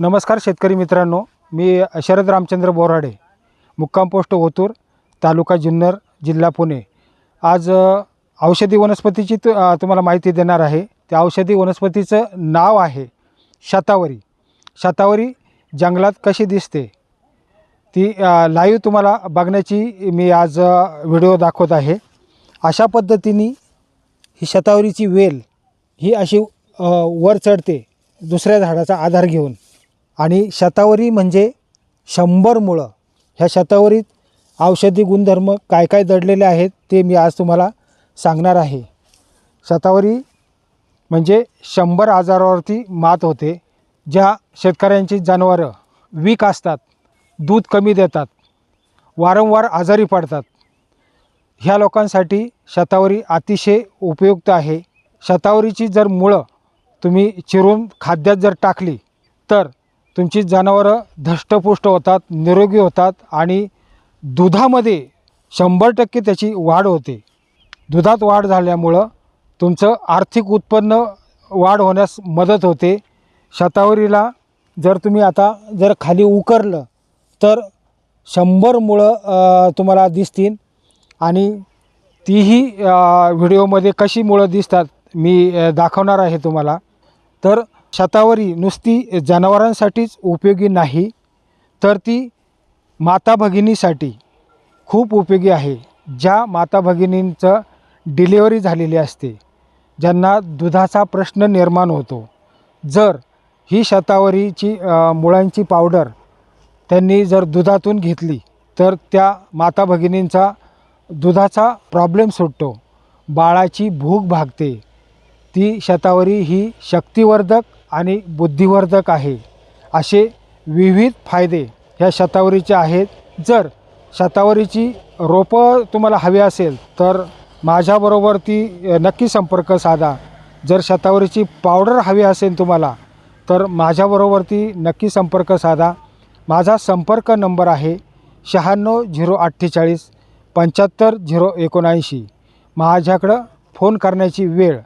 नमस्कार शेतकरी मित्रांनो मी शरद रामचंद्र बोराडे मुक्काम पोस्ट ओतूर तालुका जुन्नर जिल्हा पुणे. आज औषधी वनस्पतीची तु तुम्हाला माहिती देणार आहे. त्या औषधी वनस्पतीचं नाव आहे शतावरी. शतावरी जंगलात कशी दिसते? ती लाईव्ह तुम्हाला बघण्याची मी आज व्हिडिओ दाखवत आहे. अशा पद्धतीने ही शतावरीची वेल ही अशी वर चढते दुसऱ्या झाडाचा आधार घेऊन. आणि शतावरी म्हणजे शंभर मुळं. ह्या शतावरीत औषधी गुणधर्म काय काय दडलेले आहेत ते मी आज तुम्हाला सांगणार आहे. शतावरी म्हणजे शंभर आजारावरती मात होते ज्या शेतकऱ्यांची जनावरं वीक असतात दूध कमी देतात वारंवार आजारी पडतात. ह्या लोकांसाठी शतावरी अतिशय उपयुक्त आहे. शतावरीची जर मुळं तुम्ही चिरून खाद्यात जर टाकली तर तुमची जनावरं धष्टपुष्ट होतात निरोगी होतात आणि दुधामध्ये शंभर टक्के त्याची वाढ होते. दुधात वाढ झाल्यामुळं तुमचं आर्थिक उत्पन्न वाढ होण्यास मदत होते. शतावरीला जर तुम्ही आता जर खाली उकरलं तर शंभर मुळं तुम्हाला दिसतील आणि तीही व्हिडिओमध्ये कशी मुळं दिसतात मी दाखवणार आहे तुम्हाला. तर छतावरी नुसती जनावरांसाठीच उपयोगी नाही तर ती माता भगिनीसाठी खूप उपयोगी आहे ज्या माता भगिनींचं डिलिव्हरी झालेली असते ज्यांना दुधाचा प्रश्न निर्माण होतो. जर ही शतावरीची मुळांची पावडर त्यांनी जर दुधातून घेतली तर त्या माता भगिनींचा दुधाचा प्रॉब्लेम सुटतो बाळाची भूक भागते. ती शतावरी ही शक्तिवर्धक आणि बुद्धिवर्धक आहे. असे विविध फायदे ह्या शतावरीचे आहेत. जर शतावरीची रोपं तुम्हाला हवी असेल तर माझ्याबरोबर ती नक्की संपर्क साधा. जर शतावरीची पावडर हवी असेल तुम्हाला तर माझ्याबरोबर ती नक्की संपर्क साधा. माझा संपर्क नंबर आहे शहाण्णव झिरो अठ्ठेचाळीस पंच्याहत्तर झिरो एकोणऐंशी. माझ्याकडं फोन करण्याची वेळ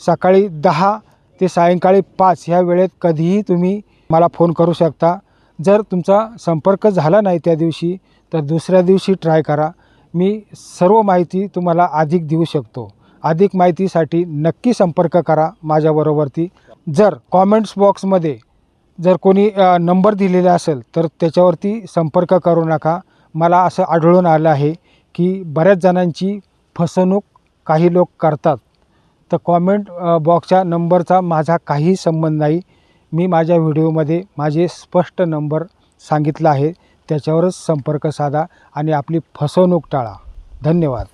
सकाळी दहा ते सायंकाळी पाच ह्या वेळेत कधीही तुम्ही मला फोन करू शकता. जर तुमचा संपर्क झाला नाही त्या दिवशी तर दुसऱ्या दिवशी ट्राय करा. मी सर्व माहिती तुम्हाला अधिक देऊ शकतो. अधिक माहितीसाठी नक्की संपर्क करा माझ्याबरोबरती. जर कॉमेंट्स बॉक्समध्ये जर कोणी नंबर दिलेला असेल तर त्याच्यावरती संपर्क करू नका. मला असं आढळून आलं आहे की बऱ्याच जणांची फसवणूक काही लोक करतात. तर कॉमेंट बॉक्सच्या नंबरचा माझा काहीही संबंध नाही. मी माझ्या व्हिडिओमध्ये माझे स्पष्ट नंबर सांगितला आहे. त्याच्यावरच संपर्क साधा आणि आपली फसवणूक टाळा. धन्यवाद.